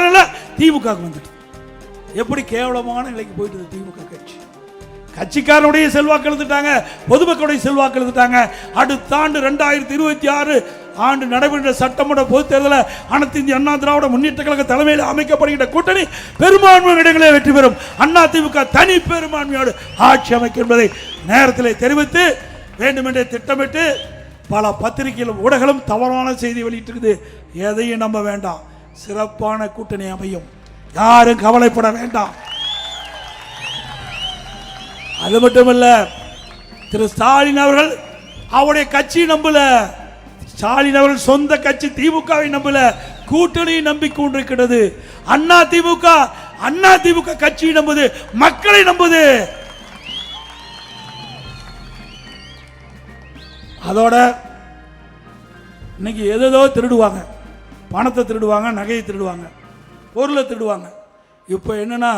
உடனே திமுக வந்துட்டு எப்படி கேவலமான நிலைக்கு போயிட்டு திமுக கட்சி? கட்சிக்காரனுடைய செல்வாக்கு எழுந்துட்டாங்க பொதுமக்களுடைய செல்வாக்கு எழுந்துட்டாங்க அடுத்த ஆண்டு ரெண்டாயிரத்தி இருபத்தி ஆறு ஆண்டு நடைபெற்ற சட்டமன்ற பொதுத் தேர்தலில் அனைத்து இந்திய அண்ணா திராவிட முன்னேற்ற கழக தலைமையில் அமைக்கப்படுகின்ற கூட்டணி பெரும்பான்மை இடங்களே வெற்றி பெறும். அண்ணா திமுக தனி பெரும்பான்மையோடு ஆட்சி அமைக்கும் என்பதை நேரத்தில் தெரிவித்து வேண்டுமென்றே திட்டமிட்டு பல பத்திரிகைகளும் ஊடகங்களும் தவறான செய்தி வெளியிட்டிருக்குது. எதையும் நம்ப வேண்டாம். சிறப்பான கூட்டணி அமையும். யாரும் கவலைப்பட வேண்டாம். அது மட்டுமல்ல திரு ஸ்டாலின் அவர்கள் அவருடைய கட்சி நம்பல. ஸ்டாலின் அவர்கள் சொந்த கட்சி திமுகவை நம்பல. கூட்டணியை நம்பி கொண்டிருக்கிறது. அண்ணா திமுக அண்ணா திமுக கட்சியை நம்புது மக்களை நம்புது. அதோட இன்னைக்கு எதோ திருடுவாங்க. பணத்தை திருடுவாங்க நகையை திருடுவாங்க பொருளை திருடுவாங்க. இப்போ என்னென்னா